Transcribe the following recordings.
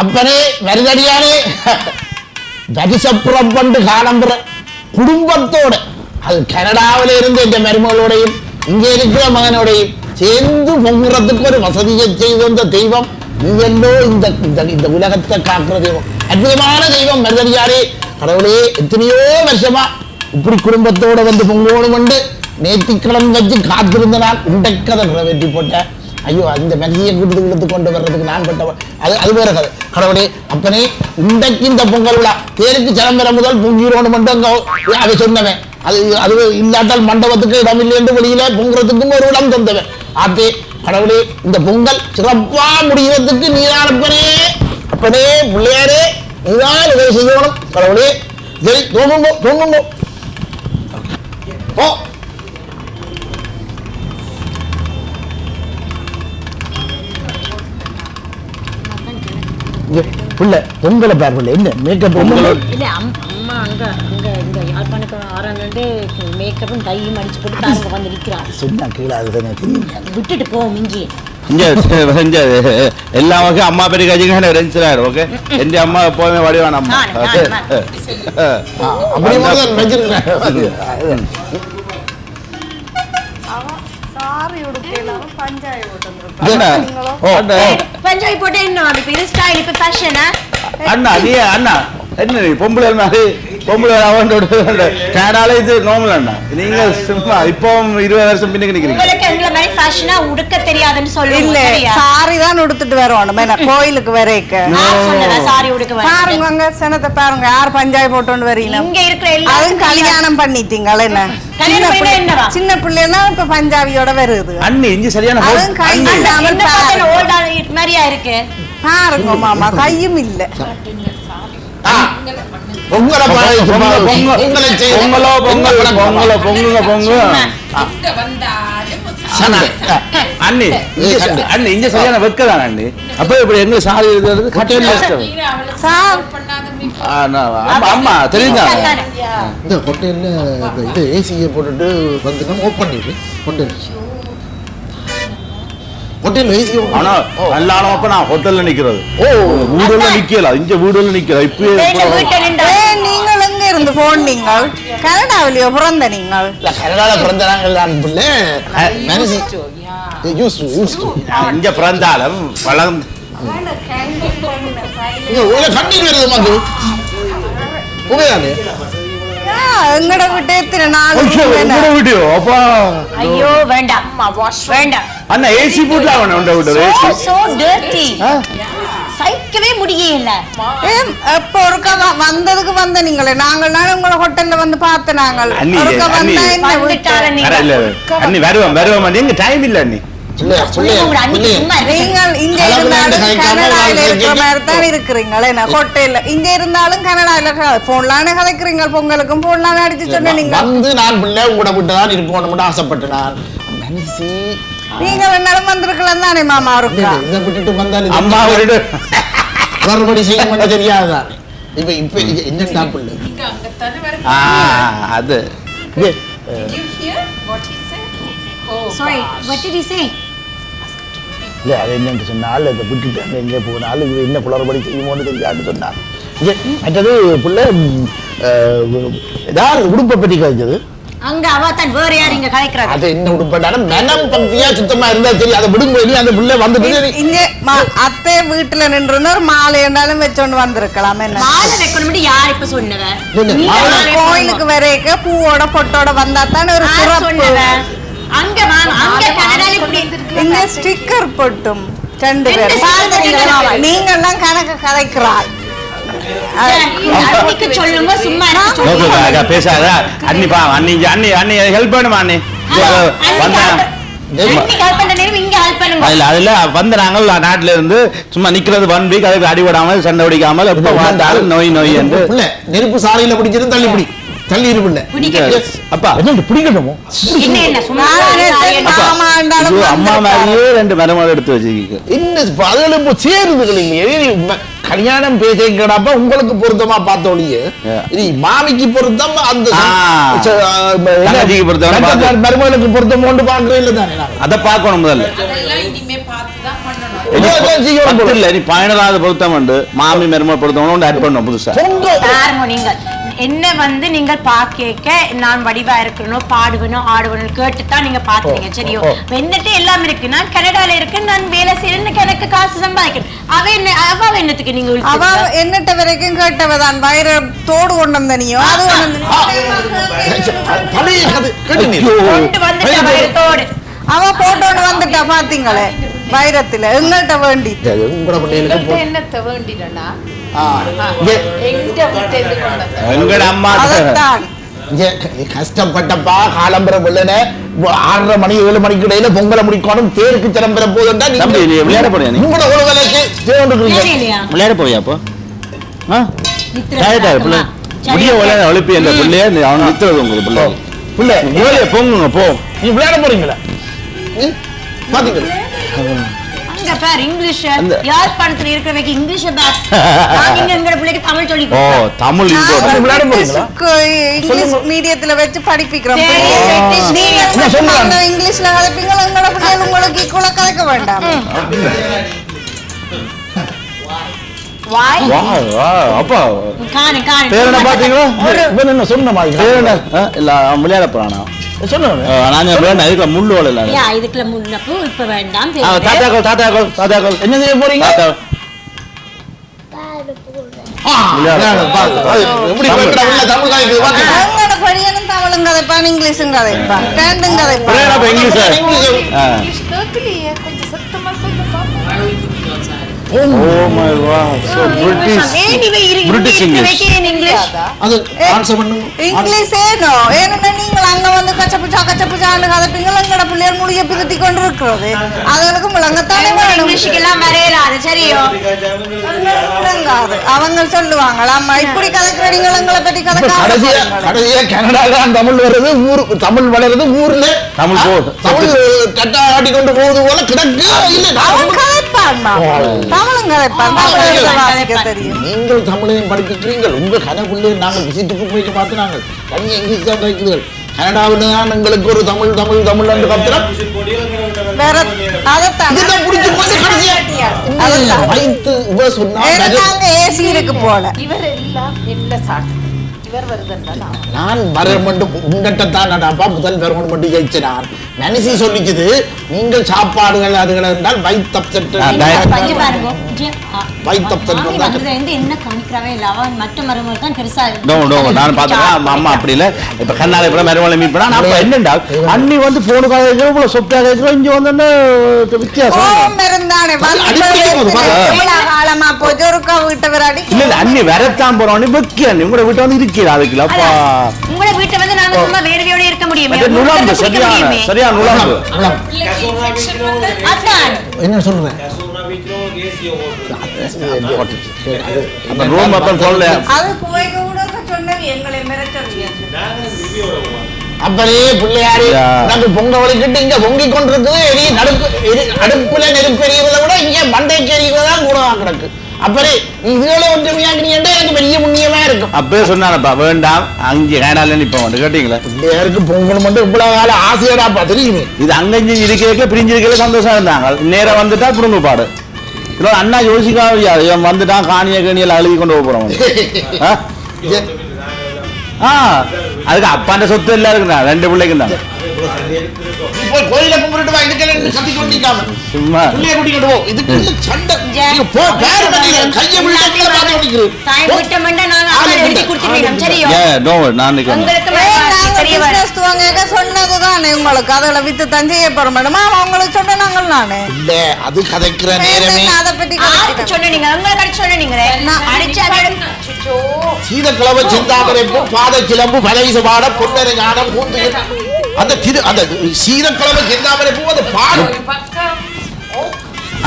அப்பனே வருதடியானே. தரிசப்புறம் பண்டு காலம்புற குடும்பத்தோடு அது கனடாவில இருந்து என்ற மருமகளோடையும் இங்க இருக்கிற மகனோடையும் சேர்ந்து பொங்குறதுக்கு ஒரு வசதியை செய்து வந்த தெய்வம். நீங்களோ இந்த இந்த உலகத்தை காக்குற தெய்வம். அற்புதமான தெய்வம் மருதடியாரே கடவுளே எத்தனையோ வருஷமா இப்படி குடும்பத்தோட வந்து பொங்கோடு கொண்டு நேர்த்திக்கடன் வச்சு காத்திருந்த நான் உண்டைக்கதை நிறைவேற்றி போட்டேன். ஐயோ அந்த மெல்லிய கூட்டு இழுத்து கொண்டு வர்றதுக்கு நான் பட்ட அது அது வேற கதை. கடவுளே அப்பனே இன்றைக்கு இந்த பொங்கல் விழா. தேருக்கு சிலம்பரம் முதல் பொங்கிரோடு மட்டும் அதை சொன்னவன். அது அது இல்லாட்டால் மண்டபத்துக்கு இடம் இல்லை என்று வெளியில பொங்குறதுக்கும் ஒரு இடம் தந்தவன். ஆத்தே கடவுளே இந்த பொங்கல் சிறப்பா முடிகிறதுக்கு நீதான் அப்பனே. அப்பனே பிள்ளையாரே நீதான் இதை செய்யணும். கடவுளே சரி தோணுங்க தோணுங்க ஓ புள்ள பொங்கலை பார் புள்ள என்ன மேக்கப் இல்ல அம்- அம்மா அங்க அங்க யாழ்ப்பாணக்கு ஆறாண்டு மேக்கப்பும் கையும் அடிச்சு போட்டு தாங்க வந்து நிக்கிறான் சொன்னா கீழே அதுதானே தெரியும்? விட்டுட்டு போவோம் இங்கே இங்க இங்க எல்லா வகை அம்மா பேரு கஜிங்க ரெஞ்சினாரு ஓகே எந்த அம்மா எப்போதுமே வடிவான அம்மா. சாரி உடுக்கலாம் பஞ்சாய ஓட்டம் அண்ணா ஓ, அண்ணா பஞ்சாபி போட்டு என்ன இப்ப இது ஸ்டைல் இப்ப ஃபேஷனா அண்ணா நீ அண்ணா. என்ன பொம்பளை மாதிரி பொம்பளை அவனோட கேடால இது நார்மல் அண்ணா. நீங்க சும்மா இப்போ இருபது வருஷம் பின்னுக்கு நிக்கிறீங்க. உங்களுக்கு எங்களை மாதிரி ஃபேஷனா உடுக்க தெரியாதுன்னு இல்ல சொல்லுங்க? சாரி தான் உடுத்துட்டு வரணும் என்ன கோயிலுக்கு வரைக்க? சொன்னதா சாரி உடுக்க பாருங்க? அங்க சனத்தை பாருங்க. யார் பஞ்சாய போட்டு வரீங்க இங்க இருக்கிற எல்லாரும் அதுவும் கல்யாணம் பண்ணிட்டீங்களா என்ன? கல்யாணம் சின்ன பண்ணினா என்னவா? பிள்ளை- சின்ன பிள்ளைன்னா இப்ப பஞ்சாபியோட வருது. அண்ணி சரியான. அதுவும் கை அண்ணி. இல்லாமல் மாதிரியா இருக்கு? பாருங்க மாமா கையும் இல்ல. பொங்கலை பொங்கல், பொங்கல். பொங்கலை செய்து- பொங்கலோ பொங்கல் பொங்கலோ பொங்குங்க பொங்கு அண்ணி. அண்ணி இங்க சரியான வெக்கதான் அண்ணி? அப்ப இப்படி எங்க சாரி சார் அம்மா அம்மா தெரியுதா. இந்த ஹோட்டல்ல இந்த இது ஏசியை போட்டுட்டு வந்து ஓப்பன் பண்ணிடு. ஹோட்டல். ஹோட்டல் ஆனா நல்ல ஆனப்ப நான் ஹோட்டல்ல நிக்கிறது. ஓ. வீடுல நிக்கல இங்க வீடுல நிக்கல இப்பயே பேச்ச வீட்டை நின்று ஏ நீங்கள் எங்க இருந்து போன் நீங்கள். கனடாவிலேயோ பிறந்த நீங்கள்? கனடால பிறந்த நாங்கள் தான் பிள்ளை. மனசு யூஸ் யூஸ் இங்க பிறந்தாலும் வளர்ந்து கண்ணீர் வருது மது. புகையாது எங்கட விட்டு எத்தனை நாள் ஐயோ, என்ன? உங்களோட வீடியோ அப்பா. ஐயோ வேண்டாம். வேண்டாம். அண்ணா ஏசி போட்டு அவன் உண்ட விட்டு? ஏசி சோ டர்ட்டி சகிக்கவே முடியல எப்ப ஒருக்கா வந்ததுக்கு வந்த நீங்களே. நாங்கள் நானும் உங்களை ஹோட்டல்ல வந்து பார்த்த நாங்கள். ஒருக்கா. வந்தா என்ன அண்ணி வருவோம் வருவோம் அண்ணி. எங்க டைம் இல்ல அண்ணி. நீங்கள் இங்க இருந்தாலும் கனடால இருக்கிற மாதிரி தான் இருக்கிறீங்களே. ஹோட்டல்ல இங்க இருந்தாலும் கனடால போன்லானே கதைக்கிறீங்க பொங்கலுக்கும் போன்லானே அடிச்சு சொன்ன நீங்க வந்து நான் பிள்ளை உங்களை விட்டு தான் இருக்கணும்னு ஆசைப்பட்டு நான். மனசு நீங்க ரெண்டாலும் வந்திருக்கலாம் தானே மாமா இருக்கா இதை விட்டுட்டு வந்தாலும் அம்மா ஒரு மறுபடி செய்ய மாட்டேன் தெரியாதுதான் இப்ப இப்ப என்ன பிள்ளை ஆ அது. இது, Sorry, what did he say? இல்ல அது என்னன்னு சொன்னால் இதை விட்டுட்டு அங்க எங்கே போனாலும் இது என்ன குளறுபடி செய்யுமோன்னு தெரியாதுன்னு சொன்னார். இது மற்றது பிள்ளை அஹ், ஏதாவது உடுப்பை பற்றி கழிச்சது அங்க அவ தான் வேற யார் இங்க கலைக்கிறாங்க அது என்ன உடுப்பட்டாலும் மனம் பக்தியா சுத்தமா இருந்தா தெரியும் அதை விடுங்க இனி அந்த பிள்ளை வந்துட்டு இங்க மா- அத்தை வீட்டுல நின்று ஒரு மாலை என்றாலும் வச்சோண்டு வந்திருக்கலாம் என்ன? மாலை வைக்கணும் யார் இப்ப சொன்னவ? கோயிலுக்கு வரைக்க பூவோட பொட்டோட வந்தா தானே ஒரு சொன்னவ? அங்க அங்க கனடால இப்படி இங்க ஸ்டிக்கர் பொட்டும் ரெண்டு பேர். நீங்க எல்லாம் கணக்கு அன்னைக்கு சொல்லுங்க சும்மா பேசாத. அண்ணி பா அண்ணி இங்க அண்ணி அண்ணி ஹெல்ப் பண்ணுமா அண்ணி? அதுல வந்து நாங்கள் நாட்டுல இருந்து சும்மா நிக்கிறது ஒன் வீக் அதுக்கு அடிபடாமல் சண்டை பிடிக்காமல் எப்ப வந்தாலும் நோய் நோய் என்று. நெருப்பு சாலையில பிடிச்சது தள்ளி பிடி தள்ளி இரு பிள்ளை. அப்பா என்ன பிடிக்கணுமோ அம்மா. மாதிரியே ரெண்டு மருமகள் எடுத்து வச்சுக்க என்ன அதுல இப்போ சேருதுகள் இல்லைங்க கல்யாணம் பேசிக்கிறப்ப உங்களுக்கு பொருத்தமா பார்த்தோடைய மாமிக்கு பொருத்தம் அந்த. மருமகளுக்கு பொருத்தம் கொண்டு பாக்குறேன் இல்ல தானே அதை பார்க்கணும் முதல்ல. இல்ல நீ பதினேழாவது பொருத்தம் உண்டு. மாமி மருமகள் பொருத்தம் உண்டு ஆட் பண்ணும் புதுசா. என்ன வந்து நீங்கள் பாக்க நான் வடிவா இருக்கணும் பாடுவனும் ஆடுவனும் கேட்டுத்தான் நீங்க பாத்துறீங்க சரியோ. என்னட்டு எல்லாம் இருக்கு நான் கனடால இருக்கேன் நான் வேலை செய்யறேன் எனக்கு காசு சம்பாதிக்கிறேன் அவ என்ன அவ என்னத்துக்கு நீங்க அவ? என்னட்ட வரைக்கும் கேட்டவதான் வயிற தோடு கொண்டு வந்தனியோ அது கொண்டு கேட்டு வந்துட்டு வயிறத்தோடு அவ போட்டோன்னு வந்துட்டா பாத்தீங்களே வைரத்துல எங்கள்கிட்ட வேண்டி என்னத்தை வேண்டிடனா எங்கட அம்மா கஷ்டப்பட்டப்பா காலம்பர பிள்ளைன ஆறரை மணி ஏழு மணிக்கு இடையில பொங்கலை முடிக்கணும் தேருக்கு சிலம்பர போதுண்டா தம்பி, நீ விளையாட போறியா? உங்களோட தேவண்டுக்கிறீங்க இல்லையா விளையாட போறியா அப்போ டயர்டா பிள்ளை? முடிய விளையாட ஒழிப்பி அந்த பிள்ளைய அவன் நித்துறது உங்களுக்கு பிள்ளை பிள்ளை வேலையை போங்க போ நீ விளையாட போறீங்களா ம்? பாத்தீங்களா அங்க பாரு இங்கிலீஷ் அந்த- யாழ்ப்பாணத்துல இருக்கிறவங்க இங்கிலீஷ் தான் நாங்க எங்க பிள்ளைக்கு தமிழ் சொல்லி ஓ தமிழ் இங்கிலீஷ் மீடியத்துல வச்சு படிப்பிக்கிறோம் இங்கிலீஷ்ல கதைப்பீங்க எங்களோட பிள்ளைகள் உங்களுக்கு ஈக்குவலா கதைக்க வேண்டாம். விளையாட போறானா? இதுக்குள்ள முள்ளு வளல இதுக்குள்ள முன்னப்பு இப்ப வேண்டாம் தாத்தாக்கள் தாத்தாக்கள் தாத்தாக்கள் என்ன செய்ய போறீங்க? தமிழும் கதைப்பான் இங்கிலீஷும் கதைப்பான். English. Oh my what so British British English English அது ஆன்சர் பண்ணுங்க இங்கிலீஷ் ஏனோ ஏன்னா நீங்கள் அங்க வந்து கச்சப்புச்சா கச்சப்புச்சான்னு கதைப்பீங்க எங்களோட பிள்ளைகள் மொழியை பிரித்தி கொண்டு இருக்கிறது அதுகளுக்கு முழங்கத்தானே வேணும் இங்கிலீஷுக்கு எல்லாம் வரையலாது சரியோ. அவங்க சொல்லுவாங்க அம்மா இப்படி கதைக்கிற நீங்கள் எங்களை பற்றி இப்ப கதைக்காம கடைசியா போறீங்களே." கடைசியா கனடால தான் தமிழ் வருது ஊர் தமிழ் வளருது ஊர்ல தமிழ் போகுது. தமிழ் கட்டா ஆட்டி கொண்டு போகுது போல கிடக்கு இல்ல நீங்கள் தமிழையும் படிக்கிறீர்கள் உங்க கனவுள்ளே நாங்கள் விசிட்டுக்கு போயிட்டு பார்த்து நாங்கள் தனி இங்கிலீஷ் தான் படிக்கிறீர்கள். கனடாவில் தான் எங்களுக்கு ஒரு தமிழ் தமிழ் தமிழ் என்று அதைத்தான். வைத்து இவ சொன்னா ஏன்னா வரும். நாங்க இருக்கு நான் நான் வரமண்டு உங்கள்கிட்ட நடாப்பா முதல் வரமண்டு மட்டும் சொல்லிச்சுது நீங்கள் சாப்பாடுகள் அதுகள் என்றால் வைத்தப்செட் ஆ, diet. பஞ்சு பாருங்க. ஜி- ஆ. வைத்தப்செட் மாமி வந்தாக்க வந்ததுல இருந்து என்ன கவனிக்கிறவே இல்ல. அவன் மற்ற மருமகள் தான் பெருசா நோ நோ நான் பாத்துறேன் அம்மா அப்படி இல்ல. இப்ப கண்ணால இப்ப மறுமலை மீட் பண்ணா அப்ப என்னண்டா அண்ணி வந்து போனுக்காக இருக்கிற இவ்வளவு சொப்டாக இருக்கிற இங்க வந்து வித்தியாசம்? அண்ணி வரத்தான் போறோம் வெக்கி அண்ணி. உங்களோட வீட்டை வந்து இருக்கிறா அதுக்குள்ள அப்பா. உங்களை வீட்டை வந்து நாங்க சும்மா வேர்வையோட இருக்க முடியுமே. மற்ற நுழம்பு சரியான சரியான நுழம்பு. அதான். என்ன சொல்றேன் அந்த ரூம் அப்ப சொல்ல அது போய்க்க கூட சொன்னது எங்களை மிரட்டல் அப்பனே பிள்ளையாரு. நாங்க பொங்க வலிக்கிட்டு இங்க பொங்கி கொண்டிருக்குது. எரி நடுப்பு அடுப்புல நெருப்பு எரியறதை விட இங்க மண்டைக்கு எரியறதா கூட கிடக்கு. அப்பனே நீ இதுகளை ஒன்றுமையாக்குனீங்கன்னா எனக்கு பெரிய புண்ணியமா இருக்கும். அப்பவே சொன்னானப்பா வேண்டாம் அங்கே கேடால நிப்போம் வந்து கேட்டீங்களா? பிள்ளையாருக்கு பொங்கல் மட்டும் இவ்வளவு கால ஆசையடாப்பா தெரியுமே. இது அங்கஞ்சி இருக்க பிரிஞ்சு இருக்க சந்தோஷம் இருந்தாங்க. நேரா வந்துட்டா குடும்ப பாடு இல்லை அண்ணா யோசிக்காம இவன் வந்துட்டான் காணிய கணியெல்லாம் அழுதி கொண்டு போக போறோம் அவனுக்கு. ஆ? அதுக்கு அப்பாண்ட சொத்து எல்லாம் இருக்குண்ணா. ரெண்டு பிள்ளைக்கு தான் கோயில கும்பிட்டு வா இதுக்கு ரெண்டு கத்தி கொண்டிருக்காம சும்மா. பிள்ளைய கூட்டிக்கிட்டு போ. இதுக்கு இல்ல சண்டை? நீங்க போ பேர் பண்ணீங்க கையை விட்டு கீழே பார்த்து தாய் கொண்டிருக்கிறேன் விட்ட மண்டை நாங்க அங்க எழுதி கொடுத்துருவோம் சரியோ? ஏ நோ நான் நிக்கிறேன் உங்களுக்கு ஏய், மேல நாங்க தெரிய வர business துவங்க சொன்னதுதானே. உங்களுக்கு அதுல வித்து தான் செய்ய போறோம் மேடம் அவங்களுக்கு சொன்ன நாங்கள் நானே. இல்ல அது கதைக்கிற நேரமே. அதை பத்தி யாருக்கு கதைக்கிறேன். சொன்னீங்க? உங்களை கடிச்சு சொன்னீங்களே. அடிச்சு சீதக்கிழமை சிந்தாமரைப்பு பாத கிளம்பு பலவிச பாட பொன்னரை ஞானம் பூந்து அந்த திரு அந்த சீதக்கிழமை சிந்தாமரைப்பு அது பாடும்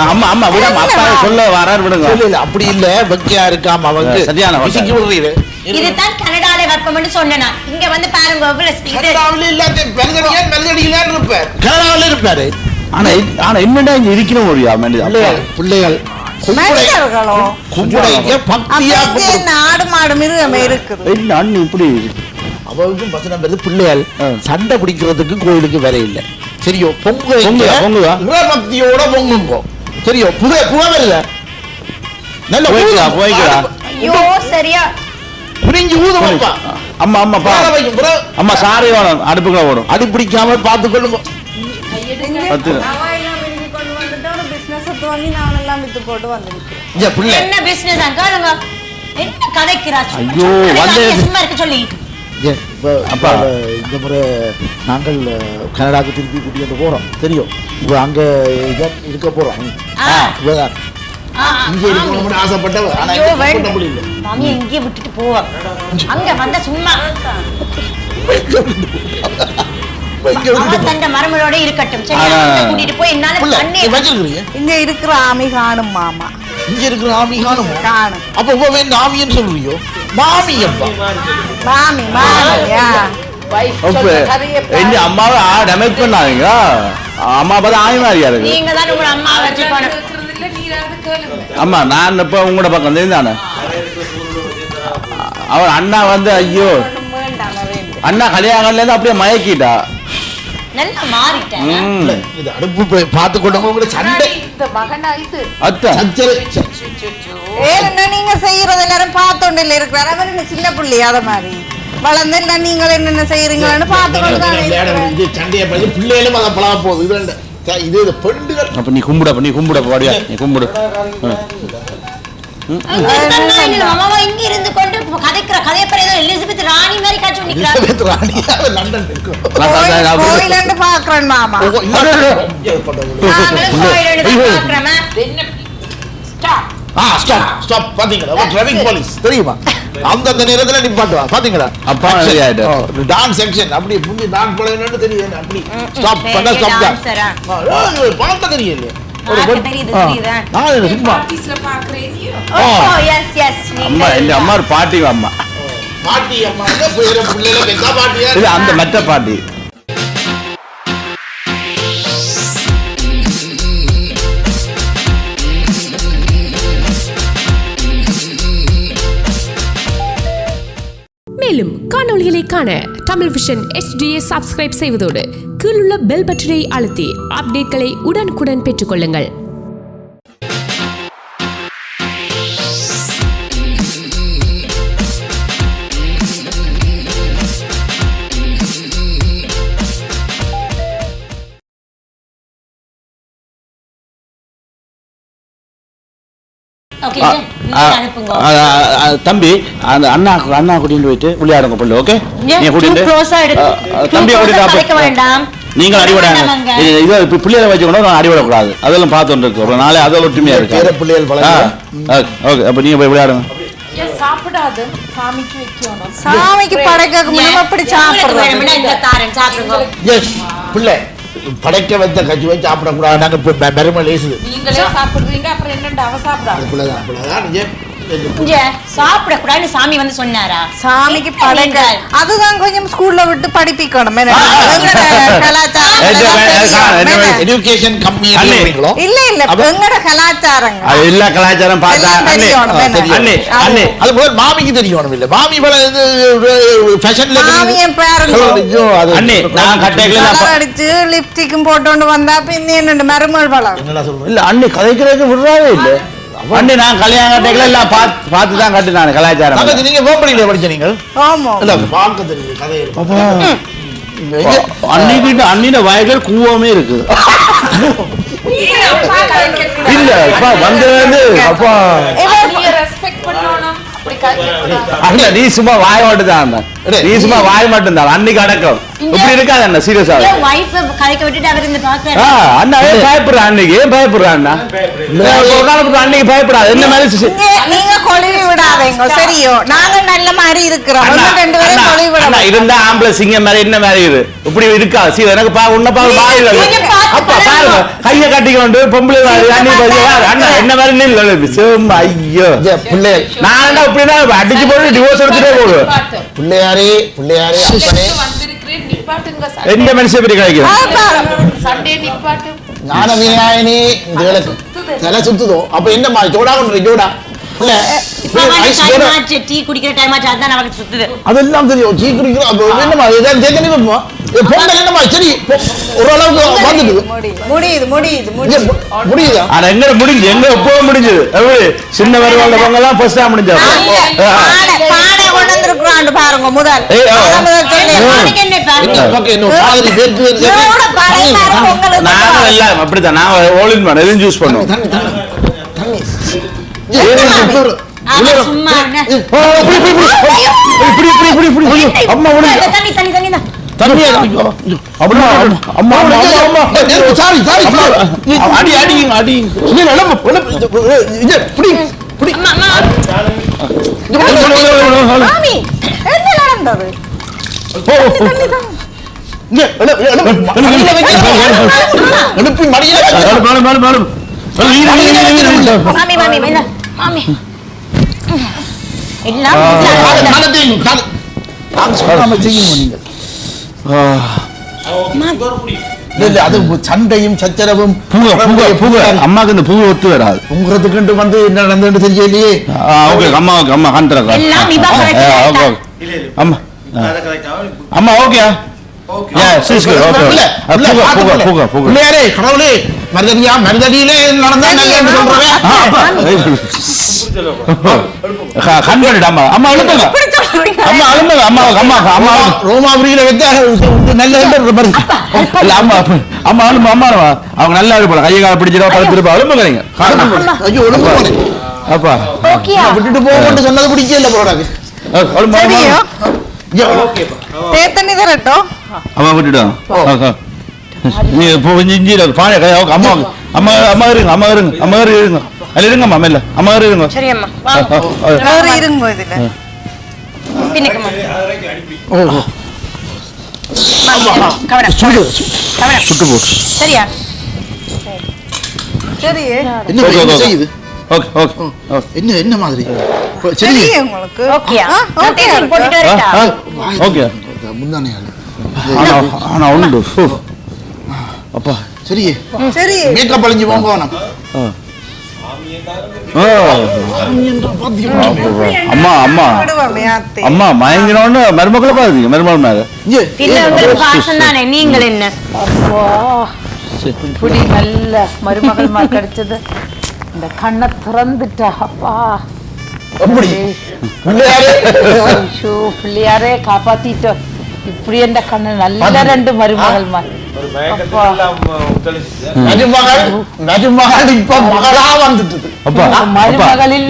அம்மா அம்மா விடாம அப்பா சொல்ல வரார் விடுங்க. இல்ல இல்ல அப்படி இல்ல. வெக்கையா இருக்காம அவங்க. சரியான. விசிக்கி விடுறீரு இதுதான் கனடால வெப்பம்னு சொன்னேன். இங்க வந்து பாருங்க கனடாவில் இல்லாத மெல்கடியா மெல்கடியிலான்னு இருப்பார். கனடாவில் இருப்பாரு. ஆனா ஆனா என்னடா இங்க இருக்கிற மனிதா? பிள்ளைகள் மனிதர்களோ? பக்தியா அப்ப இங்க என்ன ஆடு மாடு மிருகமே இருக்குது. என்ன அண்ணி இப்படி அவருக்கும் வசனம் வருது பிள்ளைகள். சண்டை பிடிக்கிறதுக்கு கோயிலுக்கு வர இல்லை. சரியோ பொங்க பொங்குதா, பொங்குதா? பக்தியோட பொங்குங்கோ. தெரியும் புகை புகை வருது நல்ல போய்க்கிறா, போய்க்கிறா. ஐயோ சரியா. புரிஞ்சு ஊதுமாப்பா அம்மா அம்மா பா வேலை வைக்கும். bro. அம்மா சாரி வேணும் அடுப்புக்குள்ள ஓடும். அடி பிடிக்காம பார்த்து என்ன பிசினஸ் கேளுங்க என்ன கதைக்கிறா ஐயோ, வந்து- சும்மா இருக்க சொல்லி அப்பா. இந்த முறை நாங்கள் கனடாக்கு திருப்பி கூட்டிட்டு போறோம் தெரியும் இப்போ அங்க இருக்க போறோம் ஆ. இவதான். ஆ, ஆ, இங்க இருக்கணும்னு ஆசைப்பட்டவ ஆனா ஐயோ, இங்க வேண்டாம். கூட்ட முடியல இங்கேயே விட்டுட்டு போவோம் அங்க வந்த சும்மா தந்த மரமலோட இருக்கட்டும். சரி ஆ. அங்க கூட்டிட்டு போய் என்னால பண்ணி இங்க இருக்கிற ஆமி காணும் மாமா. இங்க இருக்கிற ஆமி காணுமோ காணும். அப்ப உப வேணும் ஆமின்னு சொல்றியோ மாமி அப்பா. மாமி மாமியா எங்க அம்மாவை டேமேஜ் பண்ணாதீங்க. அம்மா பார்த்தா ஆய் மாதிரியா இருக்கு நீங்க தான் உங்க அம்மா வச்சுக்கணும் அம்மா நான் இப்ப உங்களோட பக்கம் தெரிந்தானே அவன் அண்ணா வந்து ஐயோ. அண்ணா கல்யாணம்ல இருந்து அப்படியே மயக்கிட்டா. நல்லா மாறிட்டேன். ம். இல்ல, இது அடுப்பு போய் பார்த்து கொண்டவங்க கூட சண்டை. இந்த அத்தை. ஏன்னா நீங்க செய்யறது எல்லாரும் பார்த்தோண்டில் இருக்கிறார். அவர் என்ன சின்ன புள்ளி அத மாதிரி. வளர்ந்து இல்ல நீங்கள் என்னென்ன சண்டையை பற்றி பிள்ளைகளும் அதை பழக போகுது. இது இது இது பெண்டுகள் அப்ப நீ கும்பிட நீ கும்பிட பாடியா நீ கும்பிடு. அம்மாவா இங்க இருந்து கொண்டு கதைக்கிற ஏதோ எலிசபெத் ராணி மாதிரி காட்சி நிக்கிறாங்க. லண்டன் இருக்கும் நான் நான் நான் பாக்குறேன் மாமா. என்ன ஸ்டாப் ஆ ஸ்டாப் ஸ்டாப் பாத்தீங்களா? டிரைவிங் போலீஸ் தெரியுமா? அந்தந்த நேரத்துல நிப்பாட்டுவா பாத்தீங்களா? அப்பா. டான்ஸ் செக்ஷன் அப்படி முந்தி பழகணும்னு தெரியும். அப்படி. ஸ்டாப் பெரிய பண்ண ஸ்டாப் தான். dancer ஆ. சும்மா. அம்மா ஒரு பாட்டி அம்மா. அம்மா இது அந்த மெட்ட பாட்டி. மேலும் காணொளிகளை காண தமிழ் விஷன் HDயை சப்ஸ்கிரைப் செய்வதோடு கீழுள்ள பெல் பட்டனை அழுத்தி அப்டேட்களை உடனுக்குடன் பெற்றுக்கொள்ளுங்கள். தம்பி அந்த அண்ணா அண்ணா கூட்டிட்டு போயிட்டு விளையாடுங்க புள்ள ஓகே ஏன் நீ too கூட்டிட்டு ஆ கூட்டிட்டு. நீங்கள் அடிபடாங்க. இது பிள்ளைகளை வச்சுக்கணும் நான் அடிபடக்கூடாது. அதெல்லாம் பார்த்து இருக்கு ஒரு நாளே அதோட ஒற்றுமையா இருக்கு. பிள்ளைகள் ஓகே அப்ப நீங்க போய் விளையாடுங்க. ஏன் சாப்பிடாது. சாமிக்கு வைக்கணும். சாமிக்கு படைக்க நம்ம எப்படி உங்களுக்கு சாப்பிடுறோம் வேணும்னா இந்த தாரன் சாப்பிடுங்க. எஸ் பிள்ளை படைக்க வைத்த கட்சி வச்சு சாப்பிடக்கூடாது. நாங்க பெருமை லேசுது நீங்களே சாப்பிடுறீங்க அப்புறம் வேண்டாம் அவ சாப்பிடா. அது பிள்ளைதான் நீங்க இங்க சாப்பிடக்கூடாதுன்னு சாமி வந்து சொன்னாரா? சாமிக்கு படைக்க அதுதான் கொஞ்சம் ஸ்கூல்ல விட்டு படிப்பிக்கணும்? எஜுகேஷன் கம்மி இல்ல இல்ல எங்கட கலாச்சாரங்க எல்லா கலாச்சாரம் பார்த்தா அண்ணே. அண்ணே அது- போல மாமிக்கு தெரியணும் இல்ல? மாமி பல ஃபேஷன்ல மாமியன் பேருங்க. அண்ணே நான் கட்டைகளை அடிச்சு லிப்ஸ்டிக்கும் போட்டு வந்தா பின்ன என்ன பழம் என்னடா இல்ல அண்ணே கதைக்கிறதுக்கு விடுறாவே இல்ல. அண்ணே நான் கல்யாணம் கட்டைகளை எல்லாம் பார்த்து பார்த்து தான் கட்டினான் கலாச்சாரம் தங்கச்சி நீங்க வேம்படியில படிச்ச நீங்கள் ஆமா. இல்ல பார்க்க தெரியுது கதையில்? அன்னைக்கு அண்ணின வயல்கள் கூவமே இருக்கு. இல்ல அப்பா வந்து வந்து அப்பா நீ சும்மா வாய் மட்டும் தான் நீ சும்மா வாய் மட்டும் தான் அன்னைக்கு அடக்கம். இப்படி இருக்காது அண்ணா சீரியஸா அ கதைக்க விட்டுட்டு அவர் இருந்து ஆ, பாக்குறாரு அண்ணா ஏன் பயப்படுறா அன்னைக்கு? ஏன் பயப்படுறா அண்ணா? ஒரு நாள் அன்னைக்கு பயப்படாது. என்ன மாதிரி நீங்க கொழுவி விடாதீங்க சரியோ? நாங்க நல்ல மாதிரி இருக்கிறோம். ரெண்டு பேரும் கொழுவி விட அண்ணா, இருந்தா ஆம்பளை சிங்கம் மாதிரி என்ன மாதிரி இது? இப்படி இருக்கா? சீ எனக்கு பா உன்ன பா வாய் இல்ல கொஞ்சம் பார்த்து அப்பா பாருங்க கைய கட்டிக்கொண்டு பொம்பளை மாதிரி அண்ணி? அண்ணா என்ன மாதிரி நில்ல ஐயோ. ஐயா, பிள்ளை. நான் என்ன இப்படின்னா அடிச்சு போட்டு டிவோர்ஸ் எடுத்துட்டே போடுவேன். நிப்பாட்டு. பிள்ளையாரே பிள்ளையாரே அப்பனே. எந்த மனுஷன் சண்டே நிப்பாட்டு. ஞான இதுகளுக்கு தலை சுத்துதோ. அப்ப என்னம்மா ஜோடா கொண்டு ஜோடா. டீ அதெல்லாம் தெரியும் சீ குடிக்கிறோம். அப்ப என்னம்மா இதான் தேத்தனி வைப்போம் பொங்கல் என்னமா சரி ஓரளவுக்கு வந்துடுது. முடியுது. முடியுது முடியுது ஆனா எங்க முடிஞ்சு எங்க எப்போ முடிஞ்சது? எப்படி? சின்ன வருவாங்க பொங்கலாம் ஃபர்ஸ்ட் முடிஞ்சது? கொண்டு பாருங்க முதல். அப்படித்தான். நாங்க ஓலின் மேன் எதுவும் சூஸ் பண்ணுவோம் இப்படி, இப்படி, இப்படி. இப்படி, இப்படி, இப்படி, இப்படி, இப்படி. அம்மா அப்படின்னா அம்மா அம்மா அம்மா சாரி சாரி அடி அடிங்க அடிங்க இல்ல நம்ம இது புடி புடி மாமி என்ன நடந்தது இங்க இல்ல, இல்ல, அது சண்டையும் சச்சரவும் அம்மாக்கு இந்த பூ ஒத்து வராது உங்கிறதுக்கு வந்து என்ன நடந்ததுன்னு தெரியலையே ஓகே அம்மா ஓகே அம்மா ஓகே அம்மா அம்மா ஓகே கடவுளே மருதடியா மருதடியிலே நடந்தா நல்லன்னு சொல்றேன் ஆ, அப்பா. க- கண் கண்டுடு, அம்மா அம்மா அம்மா அம்மா அம்மா. அம்மா ரோமாபுரியில வைத்தா நல்ல மருந்து இல்ல அம்மா அம்மா அழும்பு அம்மா. அவங்க நல்லா இருப்பாங்க. கையை கால பிடிச்சிருப்பா படுத்துருப்பா நீங்க ஐயோ. அப்பா. விட்டுட்டு போகணும்னு சொன்னது போடாது அழும்பு சரியோ? ஐயோ, தேத்தண்ணி தரட்டும். அம்மா விட்டுடும் நீ இப்போ கொஞ்சம் இஞ்சி பானை கை அம்மா அம்மா அம்மா இருங்க அம்மா இருங்க அம்மா இருங்க. அதில் இருங்க அம்மா மெல்ல. அம்மா இருங்க. சுட்டு போட்டு சரியா? சரி. என்ன. செய்யுது? Okay okay. என்ன என்ன மாதிரி? சரி உங்களுக்கு. ஓகே. ஓகே. ஆனா உண்டு. அப்பா சரி சரி. மேக்கப் அழிஞ்சு போங்க வேணாம். ஆ. ஆ. அம்மா அம்மா. அம்மா மயங்கினோன்னு மருமக்களை பாருங்க மருமகள் மேல. நீங்கள் என்ன? இப்படி நல்ல மருமகள் மார் கிடைச்சது இந்த கண்ணை திறந்துட்டா அப்பா. பிள்ளையாரே காப்பாத்திட்டோம். இப்படி என்ற கண்ணு? நல்ல ரெண்டு மருமகள் மார் அப்பா. நஜுமகள் நஜுமகள் இப்ப மகளா வந்துட்டு மருமகளில்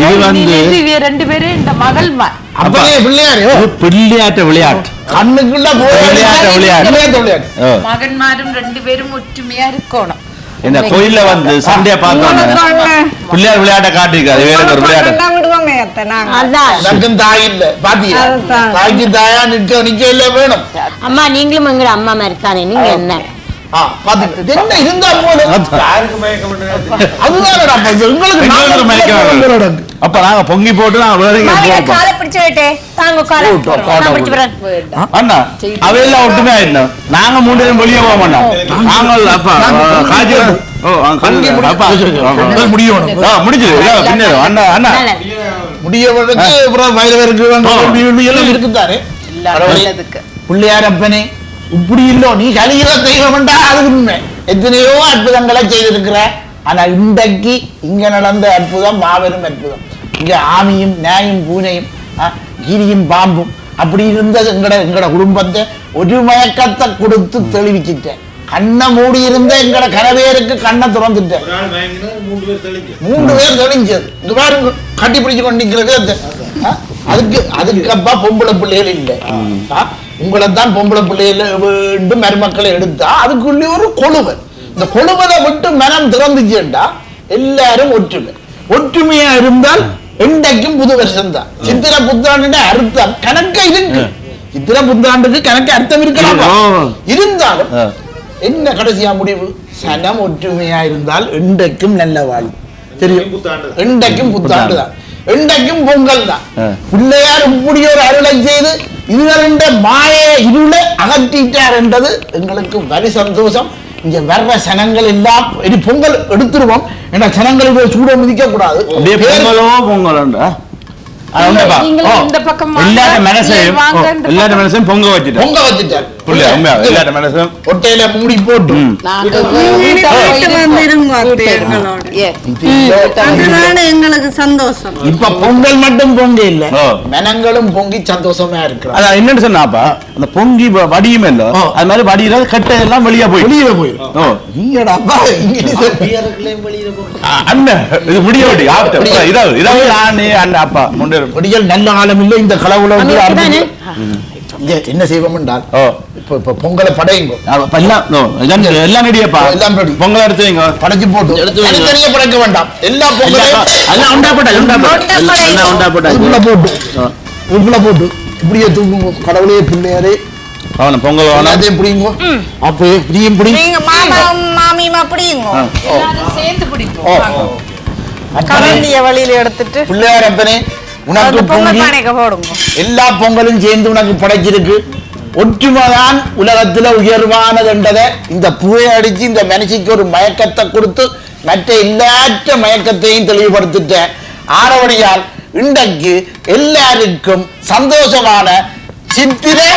ரெண்டு பேரும் இந்த மகள் பிள்ளையாட்ட விளையாட்டு. கண்ணுக்குள்ள விளையாட்டு, விளையாட்டு. மகன்மாரும் ரெண்டு பேரும் ஒற்றுமையா இருக்கணும். இந்த கோயில்ல வந்து சண்டையை பார்த்தோன்னே பிள்ளையார் விளையாட்ட காட்டிருக்காரு வேற ஒரு விளையாட்டு. தாய் இல்ல. பாத்தியா? அதுதான். தாய்க்கு தாயா நிக்க நிக்க இல்ல வேணும். அம்மா நீங்களும் எங்கட அம்மா மாதிரி தானே நீங்க என்ன. என்ன இருந்தா போதும்? உங்களுக்கு மயக்கம் நாங்க. அப்ப நாங்க பொங்கி போட்டு நாங்க வேலைக்கு காலை பிடிச்சு விட்டே. தாங்க காலை. பிடிச்சு அண்ணா அவையெல்லாம் ஒட்டுமே ஆயிட்டோம் நாங்க மூணு பேரும் வெளியே போக மாட்டோம். நாங்கள் அப்பா காய்ச்சி ஓ பொங்கி கல்வி முடி- அப்பா. அது முடியணும். ஆ, முடிஞ்சது. அண்ணா அண்ணா. அப்புறம் எல்லாம் இருக்குதானே? நல்லதுக்கு பிள்ளையாரப்பனே இப்படி இல்லோ நீ கலிகிற தெய்வம்டா அது உண்மை. எத்தனையோ அற்புதங்களை செய்திருக்கிற. ஆனா இன்றைக்கு இங்க நடந்த அற்புதம் மாபெரும் அற்புதம். இங்க ஆமியும் நாயும் பூனையும் கீரியும் பாம்பும் அப்படி இருந்தது எங்கட எங்கட குடும்பத்தை ஒரு மயக்கத்தை கொடுத்து தெளிவிச்சிட்டேன். கண்ணை மூடி இருந்த எங்கட கனவேருக்கு கண்ணை திறந்துட்டேன். மூன்று பேர் தெளிஞ்சது. இங்க பாருங்க கட்டி பிடிச்சு கொண்டிருக்கிறது? அதுக்கு அதுக்கப்பா பொம்பளை பிள்ளைகள் இல்லை. உங்களை தான் பொம்பளை பிள்ளைகள் வேண்டும் மருமக்களை எடுத்தா அதுக்குள்ளே ஒரு கொழுவன். இந்த கொழுவனை விட்டு மனம் திறந்துச்சுண்டா எல்லாரும் ஒற்றுமை. ஒற்றுமையா இருந்தால் என்றைக்கும் புது வருஷம் தான் சித்திர புத்தாண்டு அர்த்தம். கணக்க இருக்கு. சித்திர புத்தாண்டுக்கு கணக்கு அர்த்தம் இருக்கலாம். இருந்தாலும். என்ன கடைசியா முடிவு? சனம் ஒற்றுமையா இருந்தால் என்றைக்கும் நல்ல வாழ்வு. தெரியும்? என்றைக்கும் புத்தாண்டு. தான் என்றைக்கும் பொங்கல் தான். பிள்ளையார் இப்படி ஒரு அருளை செய்து இதுவருண்ட மாய இருளை அகற்றிட்டார் என்றது எங்களுக்கு வரி சந்தோஷம். இங்க வர்ற சனங்கள் எல்லாம் இனி பொங்கல் எடுத்துருவோம். ஏன்னா சனங்கள் இதை சூட மிதிக்க கூடாது அப்படியே பொங்கலோ பொங்கலோண்டா எல்லாட்ட மனசையும் பக்கம். மனசையும் பொங்க வச்சுட்டேன் பொங்க வச்சுட்டார். புள்ள உண்மையா மனசையும் ஒட்டையில மூடி போட்டு. எங்களுக்கு சந்தோஷம். இப்ப பொங்கல் மட்டும் பொங்க இல்ல. மனங்களும் பொங்கி சந்தோஷமா இருக்கிறார் அதான் என்னன்னு சொன்னாப்பா அந்த பொங்கி வடியும் இல்ல. அது மாதிரி வடியில கட்டை எல்லாம் வெளியே போய் வெளியில போயிடும் நீங்கடா அப்பா அண்ணன் இது முடிய. இதாவது இதாவது நானே அண்ணன் அப்பா முன்னே கொடிகள் நல்ல காலம் இல்லை இந்த தானே? இங்க என்ன செய்வோம் என்றால் ஓ. இப்ப இப்ப பொங்கலை படையுங்க. எல்லாம் எல்லாம் ரெடியாப்பா எல்லாம். பொங்கல் எடுத்து வைங்க. படைச்சு போட்டு எடுத்து. தனித்தனியா படைக்க வேண்டாம். எல்லா பொங்கலையும் எல்லாம் உண்டா போட்டா உண்டா போட்டா? எல்லாம் எல்லாம் உண்டா போட்டா? உள்ள போட்டு. உள்ள போட்டு இப்படியே தூக்குங்க கடவுளே பிள்ளையாரே. அவன பொங்கல் எல்லாத்தையும் பிடிங்க அப்போ பிடியும் பிடி நீங்க மாமா மாமியும் அப்படிங்க சேர்ந்து பிடிப்போம் ஓ வாங்க. கரண்டிய வழியில எடுத்துட்டு. பிள்ளையார் அப்பனே உனக்கு பொங்கல் பொங்கி எல்லா பொங்கலும் சேர்ந்து உனக்கு படைச்சிருக்கு. ஒற்றுமைதான் உலகத்துல உயர்வானதுன்றதை இந்த பூவை அடிச்சு இந்த மனுஷிக்கு ஒரு மயக்கத்தை கொடுத்து மற்ற எல்லாற்ற மயக்கத்தையும் தெளிவுபடுத்திட்டேன். ஆரவணியால் இன்றைக்கு எல்லாருக்கும் சந்தோஷமான சித்திரை.